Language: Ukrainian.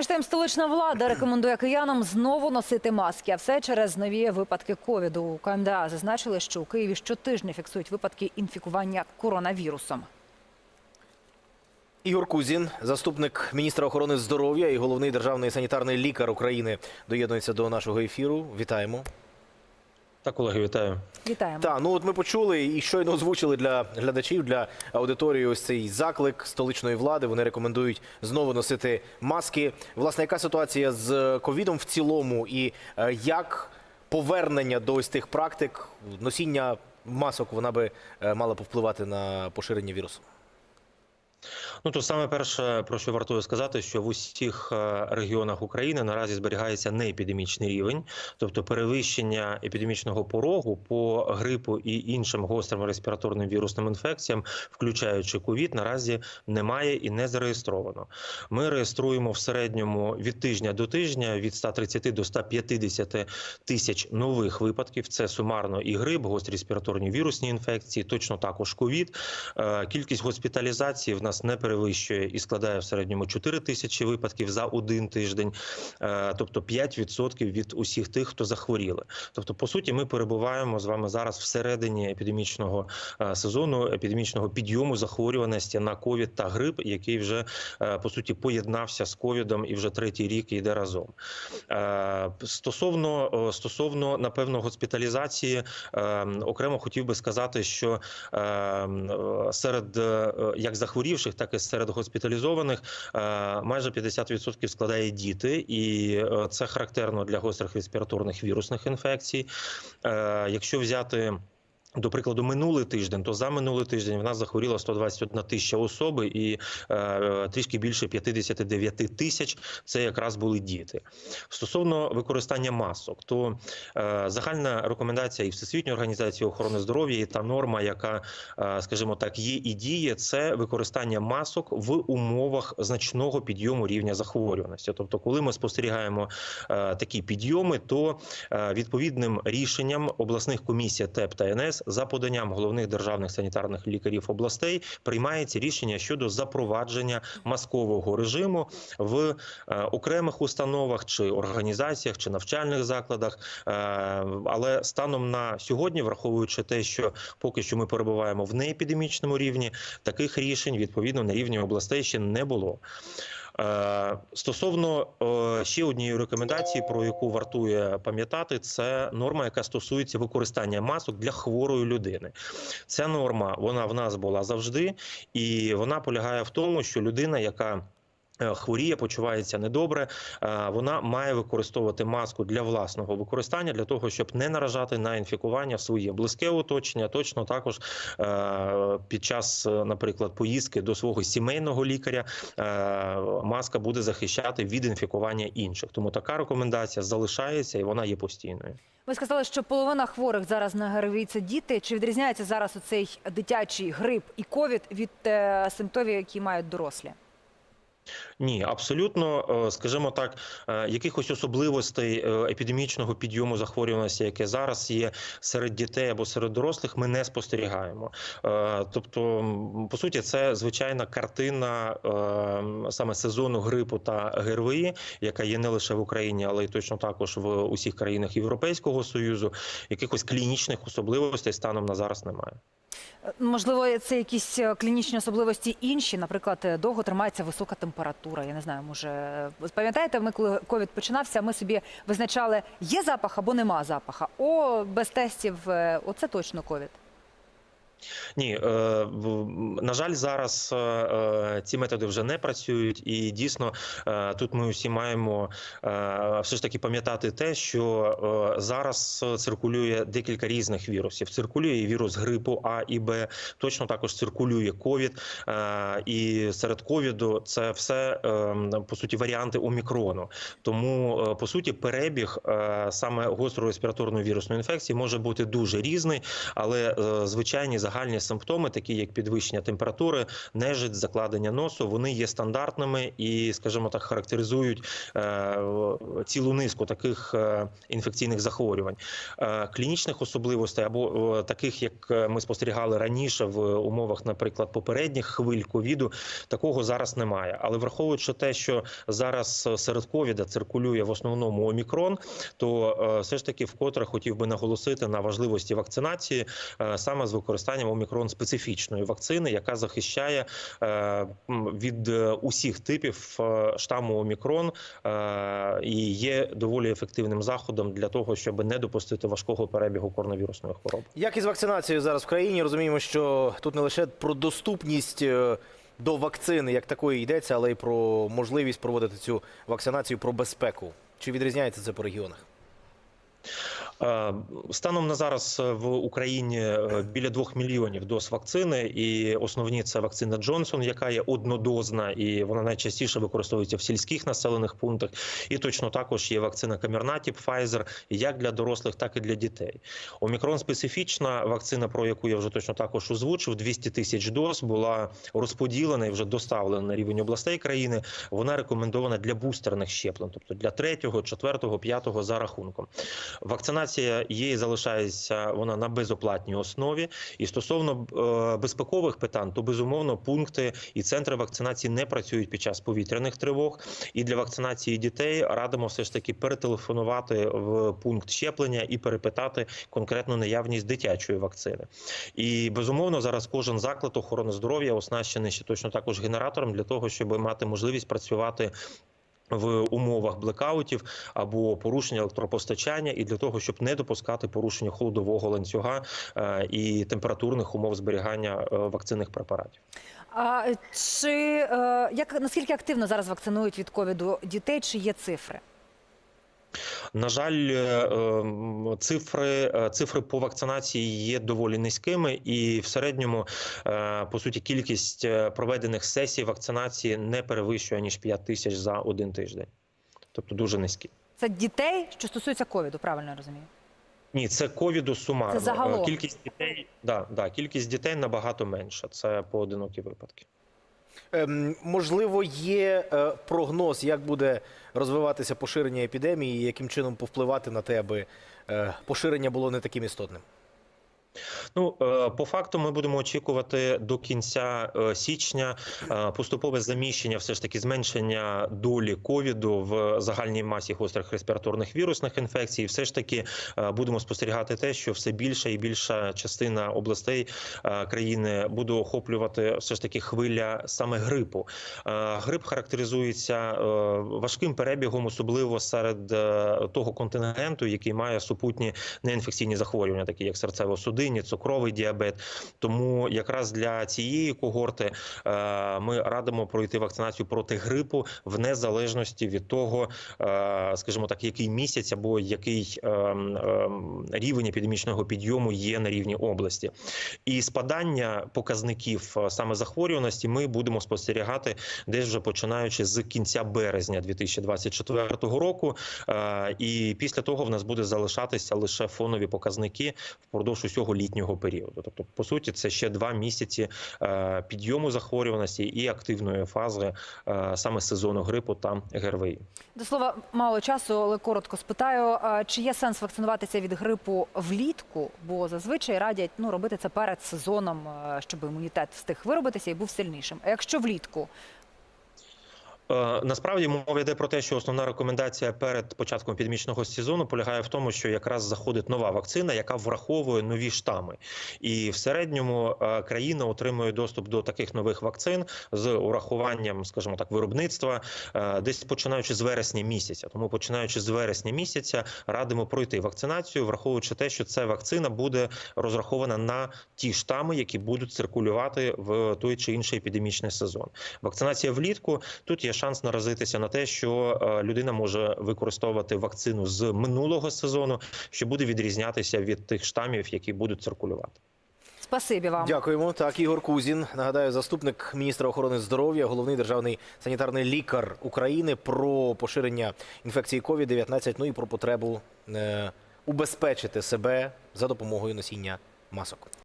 Між тим, столична влада рекомендує киянам знову носити маски, а все через нові випадки ковіду. У КМДА зазначили, що у Києві щотижня фіксують випадки інфікування коронавірусом. Ігор Кузін, заступник міністра охорони здоров'я і головний державний санітарний лікар України, доєднується до нашого ефіру. Вітаємо. Так, колеги, вітаю. Вітаємо. Та ну от ми почули і щойно озвучили для глядачів, для аудиторії ось цей заклик столичної влади. Вони рекомендують знову носити маски. Власне, яка ситуація з ковідом в цілому, і е, як повернення до ось тих практик носіння масок вона би е, мала повпливати на поширення вірусу? Ну то саме перше, про що вартує сказати, що в усіх е, регіонах України наразі зберігається неепідемічний рівень, тобто перевищення епідемічного порогу по грипу і іншим гострим респіраторним вірусним інфекціям, включаючи ковід, наразі немає і не зареєстровано. Ми реєструємо в середньому від тижня до тижня від 130 до 150 тисяч нових випадків. Це сумарно і грип, гострі респіраторні вірусні інфекції, точно також ковід. Е, Кількість госпіталізацій в нас не перевищує і складає в середньому 4 тисячі випадків за один тиждень, Е, тобто 5% від усіх тих, хто захворіли. Тобто, по суті, ми перебуваємо з вами зараз всередині епідемічного е, сезону, епідемічного підйому захворюваності на ковід та грип, який вже е, по суті поєднався з ковідом і вже третій рік йде разом. Стосовно стосовно напевно госпіталізації, окремо хотів би сказати, що серед як захворівших, так і серед госпіталізованих е, майже 50% складає діти, і е, це характерно для гострих респіраторних вірусних інфекцій. Е, Якщо взяти до прикладу, минулий тиждень, то за минулий тиждень в нас захворіло 121 тисяча особи, і е, трішки більше 59 тисяч це якраз були діти. Стосовно використання масок, то е, загальна рекомендація і Всесвітньої організації охорони здоров'я, і та норма, яка, е, скажімо так, є і діє, це використання масок в умовах значного підйому рівня захворюваності. Тобто, коли ми спостерігаємо е, такі підйоми, то е, відповідним рішенням обласних комісій ТЕП та НС за поданням головних державних санітарних лікарів областей приймається рішення щодо запровадження маскового режиму в е, окремих установах чи організаціях чи навчальних закладах. Е, Але станом на сьогодні, враховуючи те, що поки що ми перебуваємо в неепідемічному рівні, таких рішень відповідно на рівні областей ще не було. Е, Стосовно е, ще однієї рекомендації, про яку вартує пам'ятати, це норма, яка стосується використання масок для хворої людини. Ця норма вона в нас була завжди, і вона полягає в тому, що людина, яка Хворіє, почувається недобре. е, Вона має використовувати маску для власного використання для того, щоб не наражати на інфікування своє близьке оточення. Точно також е, під час, е, наприклад, поїздки до свого сімейного лікаря е, маска буде захищати від інфікування інших. Тому така рекомендація залишається і вона є постійною. Ви сказали, що половина хворих зараз на ГРВІ – це діти. Чи відрізняється зараз оцей дитячий грип і ковід від е, симптомів, які мають дорослі? Ні, абсолютно, е, скажімо так, е, якихось особливостей е, епідемічного підйому захворюваності, яке зараз є серед дітей або серед дорослих, ми не спостерігаємо. Тобто, по суті, це звичайна картина саме сезону грипу та ГРВІ, яка є не лише в Україні, але й точно також в усіх країнах Європейського союзу. Якихось клінічних особливостей станом на зараз немає. Можливо, це якісь е, клінічні особливості інші. Наприклад, е, довго тримається висока температура. Я не знаю, може е, пам'ятаєте, ми коли ковід починався, ми собі визначали, є запах або нема запаха. О, без тестів, оце точно ковід. Ні, е, на жаль, зараз е, е, ці методи вже не працюють, і дійсно е, тут ми усі маємо е, все ж таки пам'ятати те, що е, зараз циркулює декілька різних вірусів. Циркулює і вірус грипу А і Б, точно також циркулює ковід. е, І серед ковіду це все е, по суті варіанти омікрону. Тому е, по суті перебіг е, саме гострої респіраторної вірусної інфекції може бути дуже різний, але е, звичайні загальні загальні симптоми, такі як підвищення температури, нежить, закладення носу, вони є стандартними і, скажімо так, характеризують е, цілу низку таких е, інфекційних захворювань. Е, Клінічних особливостей або таких, як ми спостерігали раніше в умовах, наприклад, попередніх хвиль ковіду, такого зараз немає. Але враховуючи те, що зараз серед ковіда циркулює в основному омікрон, то все ж таки вкотре хотів би наголосити на важливості вакцинації саме з використанням омікрон специфічної вакцини, яка захищає е, від е, усіх типів е, штаму омікрон і є доволі ефективним заходом для того, щоб не допустити важкого перебігу коронавірусної хвороби. Як із вакцинацією зараз в країні? Розуміємо, що тут не лише про доступність до вакцини як такої йдеться, але й про можливість проводити цю вакцинацію, про безпеку. Чи відрізняється це по регіонах? Е, Станом на зараз в Україні е, біля двох мільйонів доз вакцини, і основні це вакцина Джонсон, яка є однодозна, і вона найчастіше використовується в сільських населених пунктах. І точно також є вакцина Камернатіп Pfizer, як для дорослих, так і для дітей. Омікрон специфічна вакцина, про яку я вже точно також озвучив, 200 тисяч доз була розподілена і вже доставлена на рівень областей країни. Вона рекомендована для бустерних щеплень, тобто для третього, четвертого, п'ятого за рахунком. Вакцинація є і залишається вона на безоплатній основі. І стосовно е, безпекових питань, то безумовно пункти і центри вакцинації не працюють під час повітряних тривог. І для вакцинації дітей радимо все ж таки перетелефонувати в пункт щеплення і перепитати конкретну наявність дитячої вакцини. І безумовно зараз кожен заклад охорони здоров'я оснащений ще точно також генератором для того, щоб мати можливість працювати. В умовах блекаутів або порушення електропостачання, і для того, щоб не допускати порушення холодового ланцюга е, і температурних умов зберігання е, вакцинних препаратів. А чи е, як наскільки активно зараз вакцинують від ковіду дітей? Чи є цифри? На жаль, е, цифри, е, цифри по вакцинації є доволі низькими, і в середньому, е, по суті, кількість проведених сесій вакцинації не перевищує ніж 5 тисяч за один тиждень, тобто дуже низькі. Це дітей, що стосується ковіду, правильно я розумію? Ні, це ковіду сумарно. Це загалом. Кількість дітей, да, да, кількість дітей набагато менша. Це поодинокі випадки. Ем, можливо, є е, прогноз, як буде розвиватися поширення епідемії, і яким чином повпливати на те, аби е, поширення було не таким істотним. Ну е, по факту, ми будемо очікувати до кінця е, січня е, поступове заміщення, все ж таки зменшення долі ковіду в загальній масі гострих респіраторних вірусних інфекцій. Все ж таки будемо спостерігати те, що все більша і більша частина областей країни буде охоплювати все ж таки хвиля саме грипу. Грип характеризується важким перебігом, особливо серед того контингенту, який має супутні неінфекційні захворювання, такі як серцево-судинні, цукровий діабет. Тому якраз для цієї когорти е, ми радимо пройти вакцинацію проти грипу в незалежності від того, е, скажімо так, який місяць або який е, е, рівень епідемічного підйому є на рівні області. І спадання показників е, саме захворюваності ми будемо спостерігати десь вже починаючи з кінця березня 2024 року. І після того в нас буде залишатися лише фонові показники впродовж усього літнього періоду. Тобто, по суті, це ще два місяці е, підйому захворюваності і активної фази е, саме сезону грипу та ГРВІ. До слова, мало часу, але коротко спитаю, чи є сенс вакцинуватися від грипу влітку? Бо зазвичай радять ну робити це перед сезоном, е, щоб імунітет встиг виробитися і був сильнішим. А якщо влітку, Е, Насправді мова йде про те, що основна рекомендація перед початком епідемічного сезону полягає в тому, що якраз заходить нова вакцина, яка враховує нові штами, і в середньому е, країна отримує доступ до таких нових вакцин з урахуванням, скажімо так, виробництва, е, десь починаючи з вересня місяця. Тому починаючи з вересня місяця, радимо пройти вакцинацію, враховуючи те, що ця вакцина буде розрахована на ті штами, які будуть циркулювати в той чи інший епідемічний сезон. Вакцинація влітку тут є шанс наразитися на те, що е, людина може використовувати вакцину з минулого сезону, що буде відрізнятися від тих штамів, які будуть циркулювати. спасибі вам. Дякуємо. Так, Ігор Кузін, нагадаю, заступник міністра охорони здоров'я, головний державний санітарний лікар України про поширення інфекції COVID-19, ну і про потребу е, убезпечити себе за допомогою носіння масок.